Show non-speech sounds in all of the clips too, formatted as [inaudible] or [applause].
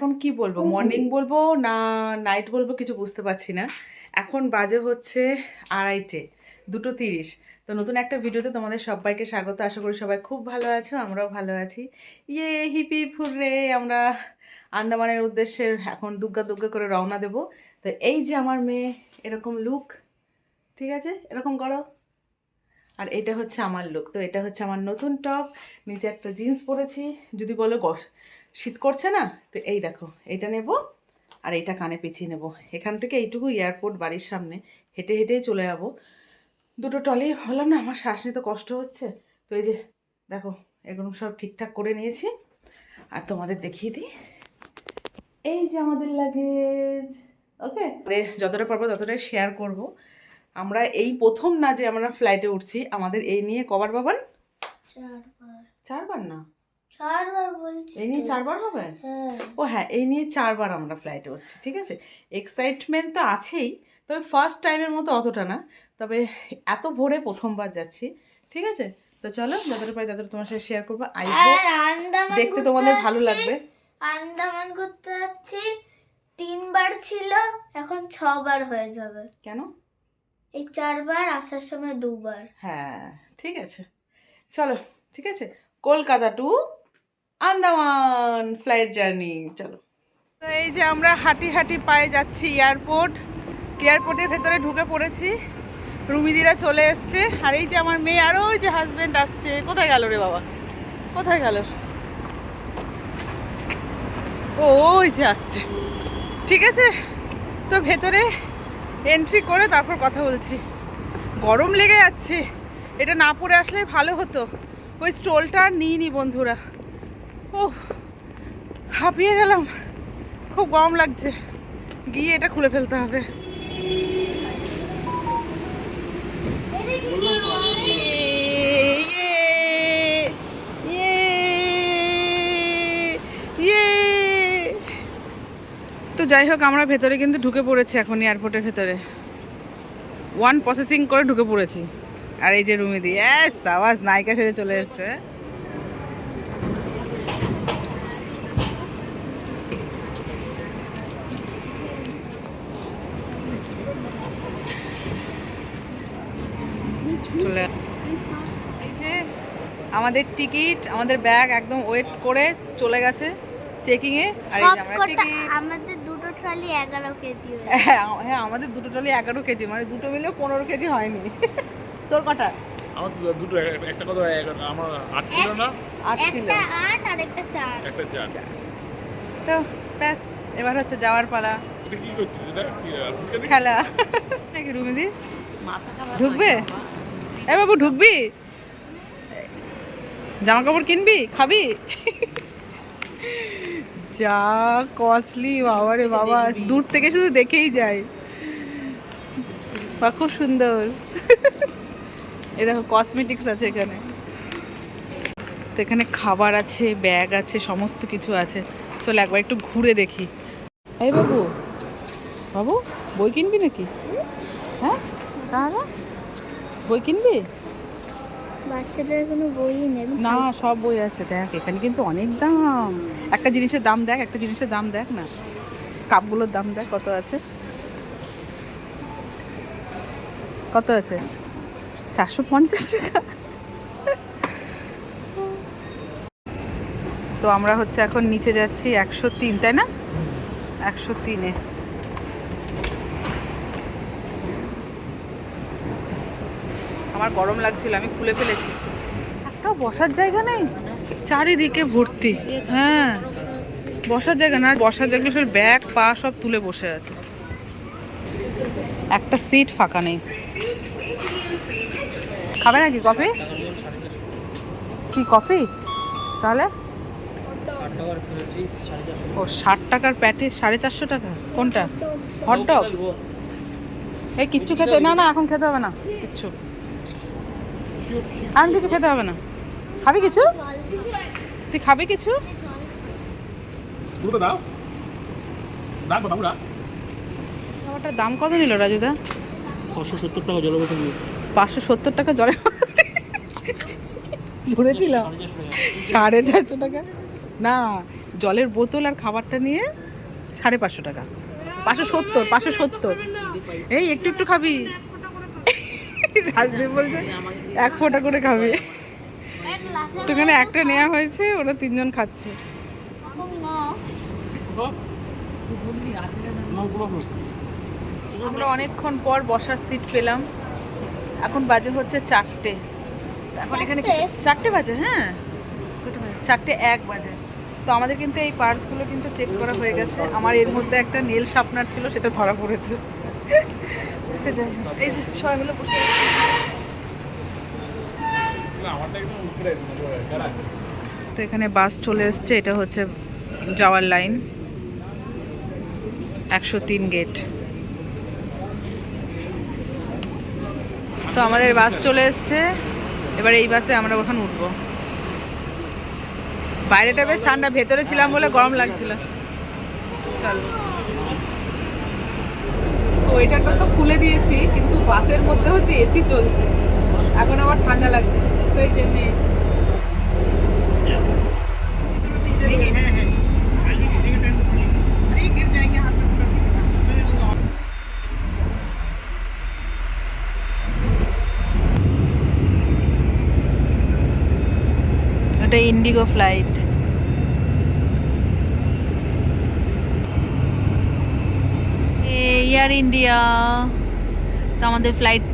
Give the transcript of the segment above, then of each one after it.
এখন কি বলব? মর্নিং বলব না নাইট বলব কিছু বুঝতে পারছি না। এখন বাজে হচ্ছে আড়াইটে দুটো তিরিশ। তো নতুন একটা ভিডিওতে তোমাদের সবাইকে স্বাগত। আশা করি সবাই খুব ভালো আছো আমরাও ভালো আছি। ইয়ে হিপি ফুররে আমরা আন্দামানের উদ্দেশ্যে এখন দুগ্গা দুগ্গা করে রওনা দেব। তো এই যে আমার মেয়ে এরকম লুক ঠিক আছে? এরকম করো। আর এটা হচ্ছে আমার লুক তো এটা হচ্ছে আমার নতুন টপ নিচে একটা জিন্স পরেছি। যদি বলো শীত করছে না? তো এই দেখো, এটা নেব আর এটা কানে পেঁচিয়ে নেব। এখান থেকে এইটুকু এয়ারপোর্ট বাড়ির সামনে হেঁটে হেঁটেই চলে যাব। দুটো টলি হলাম না, আমার শ্বাস নিতে কষ্ট হচ্ছে। তো এই যে, দেখো, এগুলো সব ঠিকঠাক করে নিয়েছি। আর তোমাদের দেখিয়ে দিই। এই যে আমাদের লাগেজ ওকে যতটা পারব ততটাই শেয়ার করব। আমরা এই প্রথম না যে আমরা ফ্লাইটে উঠছি আমাদের এই নিয়ে কবার বাবান চারবার। চারবার না? চারবার বলছি এই নিয়ে চারবার হবে? হ্যাঁ। ও হ্যাঁ এই নিয়ে চারবার আমরা ফ্লাইটে উঠছি ঠিক আছে? এক্সাইটমেন্ট তো আছেই তবে ফার্স্ট টাইমের মতো অতটা না। তবে এত ভোরে প্রথমবার যাচ্ছি ঠিক আছে? তো চলো যতটা পারি ততটা তোমার সাথে শেয়ার করব। আই দেখতে তোমাদের ভালো লাগবে। আন্দামান ঘুরতে যাচ্ছি তিনবার ছিল এখন ছবার হয়ে যাবে। কেন? এই চারবার, আসার সময় দুবার। হ্যাঁ ঠিক আছে। চলো, ঠিক আছে? Kolkata to Andaman flight journey চলো। তো এই যে আমরা হাঁটি হাঁটি পায়ে যাচ্ছি এয়ারপোর্ট এয়ারপোর্টের ভেতরে ঢুকে পড়েছি? রুমিদিরা চলে এসছে। আর এই যে আমার মেয়ে আরও ওই যে হাজবেন্ড আসছে। কোথায় গেল রে বাবা? কোথায় গেল? ও, ওই যে আসছে। ঠিক আছে? তো ভেতরে এন্ট্রি করে তারপর কথা বলছি। গরম লেগে যাচ্ছে। এটা না পরে আসলে ভালো হতো। ওই স্টোলটা আর নিইনি বন্ধুরা। ও হাঁপিয়ে গেলাম। খুব গরম লাগছে। গিয়ে এটা খুলে ফেলতে হবে ইয়ে, ইয়ে, ইয়ে। তো যাই হোক আমরা ভেতরে কিন্তু ঢুকে পড়েছি এখন এয়ারপোর্টের ভেতরে। ওয়ান প্রসেসিং করে ঢুকে পড়েছি। আর এই যে রুমি দি এস আওয়াজ নায়িকা সেজে চলে এসছে। চলে এই যে আমাদের টিকিট আমাদের ব্যাগ একদম ওয়েট করে চলে গেছে। চেকিং এ আর এই যে আমরা টিকিট ট্রলি এগারো কেজি হ্যাঁ হ্যাঁ আমাদের দুটো টলি এগারো কেজি মানে দুটো মিলেও পনেরো কেজি হয়নি। তোর কটা? আমার দুটো একটা আমার আট কিলো না? আট কিলো। আট আর একটা চার। একটা চার। তো ব্যাস এবার হচ্ছে যাওয়ার পালা। এটা কি করছিস? এটা কি, আহ, ফুচকা দিচ্ছিস? খেলা। নাকি রুমিদি ঢুকবে? এ বাবু ঢুকবি? জামা কাপড় কিনবি? খাবি? যা কস্টলি বাবা রে বাবা দূর থেকে শুধু দেখেই যায়। বা খুব সুন্দর। এ দেখো কসমেটিক্স আছে এখানে। তো এখানে খাবার আছে ব্যাগ আছে সমস্ত কিছু আছে। চলো একবার একটু ঘুরে দেখি। এই বাবু বাবু বই কিনবি নাকি? হ্যাঁ? তাহলে বই কিনবি? বাচ্চাদের কোনো বইই নেই না সব বই আছে দেখ এখানে কিন্তু অনেক দাম। একটা জিনিসের দাম দেখ একটা জিনিসের দাম দেখ না। কাপগুলোর দাম দেখ কত আছে? কত আছে? চারশো পঞ্চাশ টাকা। তো আমরা হচ্ছে এখন নিচে যাচ্ছি একশো তিন তাই না? একশো তিনে। আমার গরম লাগছিল, আমি খুলে ফেলেছি। একটাও বসার জায়গা নেই? চারিদিকে ভর্তি। হ্যাঁ। বসার জায়গা না বসার জায়গা সব ব্যাগ, পা সব তুলে বসে আছে। একটা সিট ফাঁকা নেই। খাবে নাকি কফি? কি কফি? তাহলে? ও, ষাট টাকার প্যাটিস সাড়ে চারশো টাকা। কোনটা? হটডগ? এই কিচ্ছু খেতে, না না, এখন খেতে হবে না। কিচ্ছু। এখন কিছু খেতে হবে না। খাবি কিছু? তুই খাবি কিছু? দাও। খাবারটার দাম কত নিল রাজুদা? পাঁচশো সত্তর টাকা জল বোতল পাঁচশো সত্তর টাকা জলে ধরেছিলাম। সাড়ে চারশো টাকা। না জলের বোতল আর খাবারটা নিয়ে সাড়ে পাঁচশো টাকা। পাঁচশো সত্তর পাঁচশো সত্তর। এই একটু একটু খাবি। রাজদীপ বলছে এক ফোঁটা করে খাবে। এক গ্লাসে তো এখানে একটা নেওয়া হয়েছে ওরা তিনজন খাচ্ছে। আমরা অনেকক্ষণ পর বসার সিট পেলাম। এখন বাজে হচ্ছে চারটে। এখন এখানে চারটে? বাজে হ্যাঁ। চারটে এক বাজে। তো আমাদের কিন্তু এই পার্সগুলো কিন্তু চেক করা হয়ে গেছে। আমার এর মধ্যে একটা নেল শার্পনার ছিল সেটা ধরা পড়েছে। [laughs] এই যে সবাই মিলে বসে তো এখানে বাস চলে এসছে, এটা হচ্ছে যাওয়ার লাইন। একশো তিন গেট। তো আমাদের বাস চলে এসছে, এবার এই বাসে আমরা ওখানে উঠবো। বাইরেটা বেশ ঠান্ডা, ভেতরে ছিলাম বলে গরম লাগছিল। চলো। সোয়েটারটা তো খুলে দিয়েছি, কিন্তু বাসের মধ্যে হচ্ছে এসি চলছে। এখন আবার ঠান্ডা লাগছে। এই ওটা ইন্ডিগো ফ্লাইট এয়ার ইন্ডিয়া তো আমাদের ফ্লাইট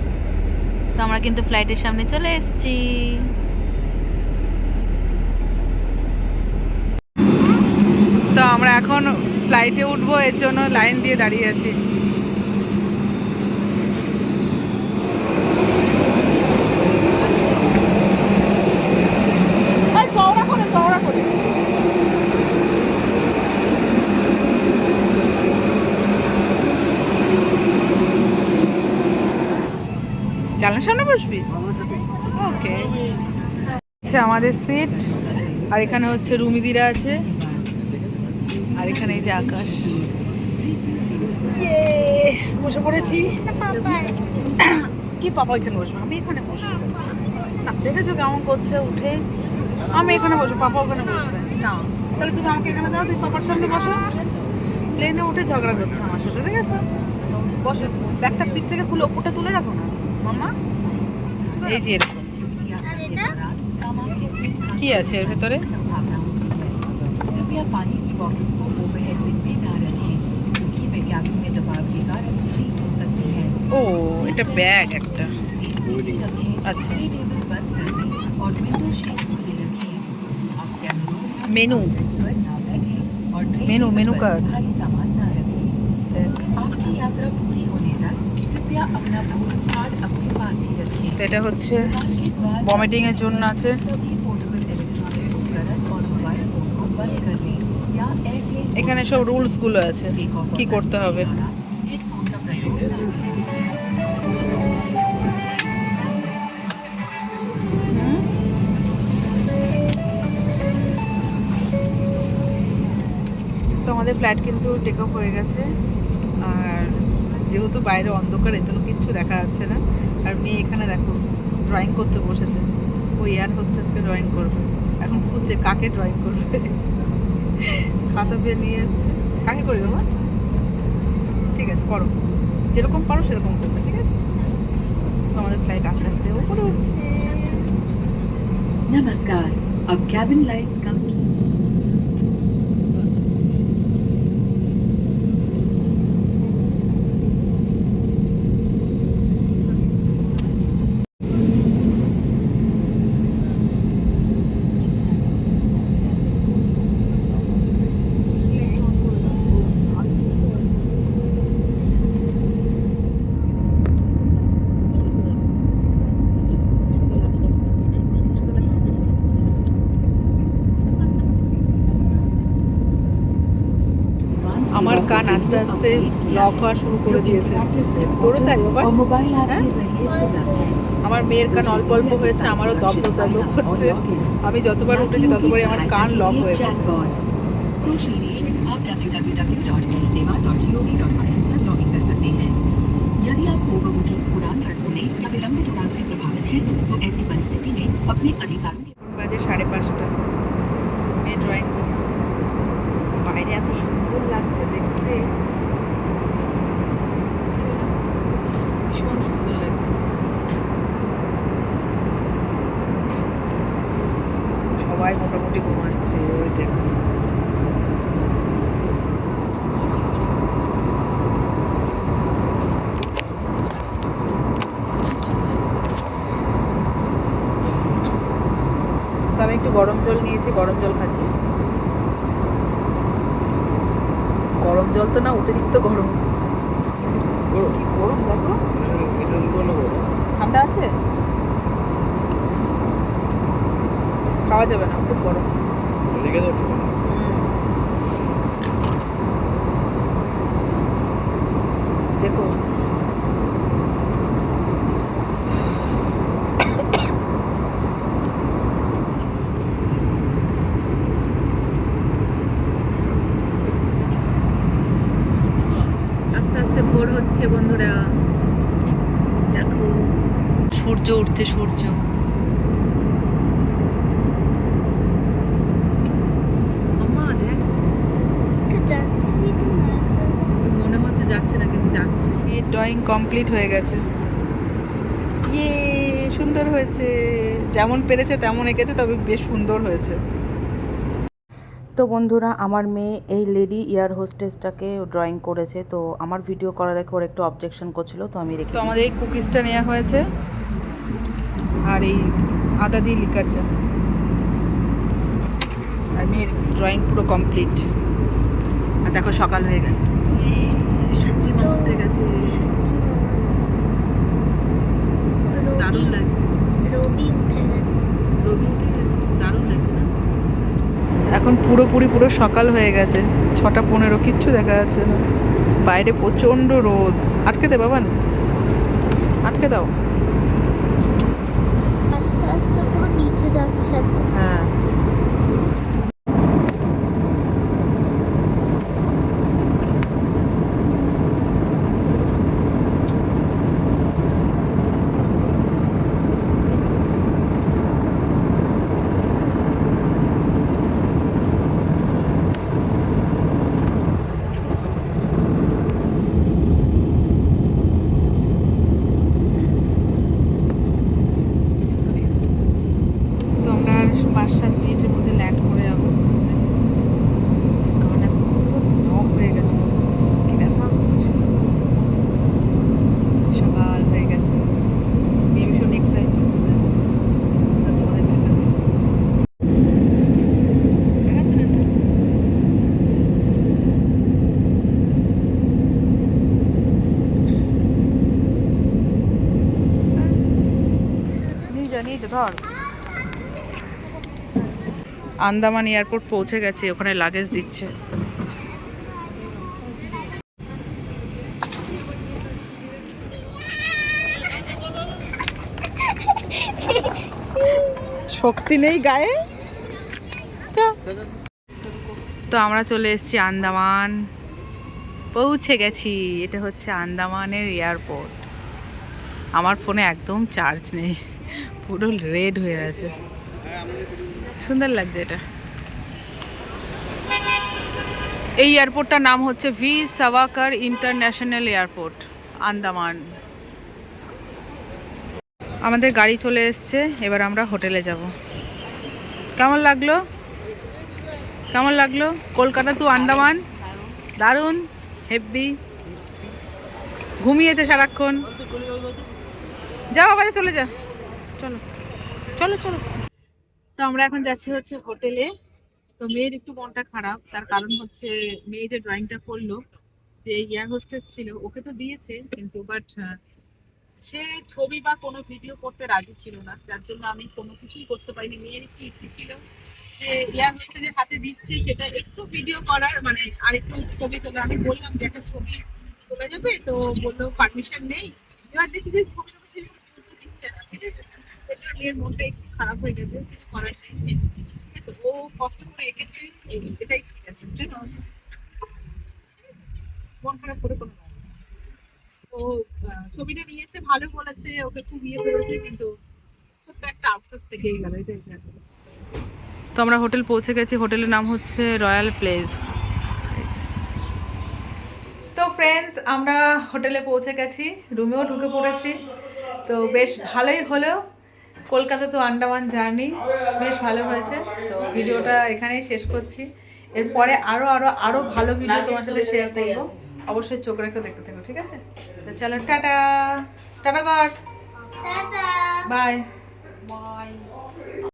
তো আমরা কিন্তু ফ্লাইটের সামনে চলে এসেছি। তো আমরা এখন ফ্লাইটে উঠবো, এর জন্য লাইন দিয়ে দাঁড়িয়ে আছি এই চওড়া করে চওড়া করে জানলার সামনে বসবি? ওকে আচ্ছা আমাদের সিট আর এখানে হচ্ছে রুমিদিরা আছে, আর এখানে এই যে আকাশ। বসে পড়েছি। কি পাপা এখানে বসবো? আমি এখানে বসবো। না, দেখেছ কেমন করছে উঠে? আমি এখানে বসবো, পাপা ওখানে বসবে। না, তাহলে তুমি আমাকে এখানে দাও, তুমি পাপার সামনে বসো। প্লেনে উঠে ঝগড়া করছে আমার সাথে, দেখেছ? বসে, ব্যাগটা পিঠ থেকে খুলে ওপরটা তুলে রাখো না। এই যে এরকম আর এটা কি আছে এর ভেতরে कृपया पानी की बॉटल्स को ओवरहेड बिन में न रखें क्योंकि वे कैबिन में दबाव के कारण लीक हो सकती है ও এটা ব্যাগ একটা सीट सीधी रखें अच्छा। टी टेबल बंद कर दें और विंडो शेड खुली रखें आपसे अनुरोध है मेनू इस पर न बैठें और ट्रेन मेनू, टेबल मेनू पर कार्ड। भारी सामान न रखें आपकी यात्रा पूरी তো এটা হচ্ছে ভমিটিংয়ের জন্য আছে। এখানে সব রুলসগুলো আছে। কি করতে হবে? তো আমাদের ফ্ল্যাট কিন্তু টেক অফ হয়ে গেছে। যেহেতু বাইরে অন্ধকার এজন্য জন্য কিচ্ছু দেখা যাচ্ছে না। আর মেয়ে এখানে দেখো ড্রয়িং করতে বসেছে। ওই এয়ার হোস্টেসকে ড্রয়িং করবে। এখন খুঁজছে কাকে ড্রয়িং করবে। খাতা পেয়ে নিয়ে এসছে। কাকে করি বাবা ঠিক আছে, করো। যেরকম পারো সেরকম করবে, ঠিক আছে? তোমাদের ফ্লাইট আস্তে আস্তে উপরে উঠছে। নমস্কার। আব ক্যাবিন লাইটস কাম টু কান আস্তে আস্তে লক হওয়া শুরু করে দিয়েছে তোরও তাই বাবা और मोबाइल ऐप हाँ? के जरिए सुलभ है আমার মেয়ের কান অল্প অল্প হয়েছে আমারও দপ দপ দপ দপ হচ্ছে আমি যতবার উঠেছি ততবারই আমার কান লক হয়ে গেছে सोच लीजिए आप www.airseवा.gov.in पर लॉगिन कर सकते हैं यदि आप ओवर बुकिंग उड़ान रद्द होने या विलंबित उड़ान से प्रभावित हैं तो ऐसी परिस्थिति में अपने अधिकारों के বাজে সাড়ে পাঁচটা মেয়ে ড্রয়িং করছে বাইরে এত সুন্দর লাগছে দেখতে ভীষণ সুন্দর লাগছে। সবাই মোটামুটি ঘুমাচ্ছে, ওই আমি একটু গরম জল নিয়েছি, গরম জল খাচ্ছি গরম জল তো না অতিরিক্ত গরম। গরম দেখো। ঠান্ডা আছে? খাওয়া যাবে না খুব গরম দেখো আস্তে আস্তে ভোর হচ্ছে বন্ধুরা দেখো। সূর্য উঠছে সূর্য। মনে হচ্ছে যাচ্ছে না কিন্তু যাচ্ছে। এই ড্রয়িং কমপ্লিট হয়ে গেছে। ইয়ে সুন্দর হয়েছে। যেমন পেরেছে তেমন এঁকেছে তবে বেশ সুন্দর হয়েছে। তো বন্ধুরা আমার মেয়ে এই লেডি এয়ার হোস্টেসটাকে ড্রয়িং করেছে। তো আমার ভিডিও করা দেখে ওর একটু অবজেকশন করছিল তো আমি রেখে তো আমাদের এই কুকিজটা নেওয়া হয়েছে আর এই আদা দিয়ে লিখাচ্ছে আর মেয়ের ড্রয়িং পুরো কমপ্লিট আর দেখো সকাল হয়ে গেছে। উঠে গেছে। দারুণ লাগছে। রবি উঠে গেছে। রবি উঠে গেছে। এখন পুরোপুরি পুরো সকাল হয়ে গেছে। ছটা পনেরো কিচ্ছু দেখা যাচ্ছে না। বাইরে প্রচণ্ড রোদ। আটকে দে বাবান। আটকে দাও। আস্তে আস্তে পুরো নিচে যাচ্ছে হ্যাঁ তো আমরা আর পাঁচ সাত মিনিটের মধ্যে ল্যান্ড করে যাব কারণ এত নক হয়ে গেছে কি ব্যাপার হচ্ছিল সকাল হয়ে গেছে আমি ভীষণ এক্সাইটেড তোমাদের দেখাচ্ছি দেখাচ্ছে না তো? নিয়ে যা নিয়ে যা ধর আন্দামান এয়ারপোর্ট পৌঁছে গেছে, ওখানে লাগেজ দিচ্ছে। শক্তি নেই গায়ে। তো আমরা চলে এসেছি আন্দামান। পৌঁছে গেছি, এটা হচ্ছে আন্দামানের এয়ারপোর্ট। আমার ফোনে একদম চার্জ নেই। পুরো রেড হয়ে আছে। সুন্দর লাগছে এটা। এই এয়ারপোর্টটার নাম হচ্ছে বীর সাভাকার ইন্টারন্যাশনাল এয়ারপোর্ট, আন্দামান। আমাদের গাড়ি চলে এসছে, এবার আমরা হোটেলে যাব। কেমন লাগল? কেমন লাগল? কলকাতা টু আন্দামান? দারুণ, হেব্বি। ঘুমিয়েছে সারাক্ষণ। যা বাবা চলে যা। চলো। চলো চলো। তো আমরা এখন যাচ্ছি হচ্ছে হোটেলে। তো মেয়ের একটু মনটা খারাপ, তার কারণ হচ্ছে মেয়ে যে ড্রয়িংটা করল, যে এয়ার হোস্টেস ছিল, ওকে তো দিয়েছে, কিন্তু বাট সে ছবি বা কোনো ভিডিও করতে রাজি ছিল না। যার জন্য আমি কোনো কিছুই করতে পারিনি। মেয়ের একটু ইচ্ছে ছিল যে এয়ার হোস্টেসের হাতে দিচ্ছে, সেটা একটু ভিডিও করার মানে আর একটু ছবি তোলা। আমি বললাম যে একটা ছবি তোলা যাবে, তো বলল পারমিশন নেই। এবার দেখি যে ছবি দিচ্ছে না। ঠিক আছে? জন্য মেয়ের মনটা একটু খারাপ হয়ে গেছে ঠিক ও কষ্ট এঁকেছে এটাই ঠিক আছে ও ছবিটা নিয়েছে, ভালো বলেছে, ওকে খুব ইয়ে করেছে কিন্তু একটা আফসোস থেকেই গেল, এটাই তো আমরা হোটেল পৌঁছে গেছি, হোটেলের নাম হচ্ছে রয়্যাল প্লেস। তো ফ্রেন্ডস আমরা হোটেলে পৌঁছে গেছি, রুমেও ঢুকে পড়েছি। তো বেশ ভালোই হলো। কলকাতা তো আন্ডামান জার্নি বেশ ভালো হয়েছে। তো ভিডিওটা এখানেই শেষ করছি। এরপরে আরও আরও আরও ভালো ভিডিও তোমার সাথে শেয়ার করব। অবশ্যই চোখ রেখে দেখতে থাকো ঠিক আছে? তো চলো টাটা। টাটা কর বাই বাই.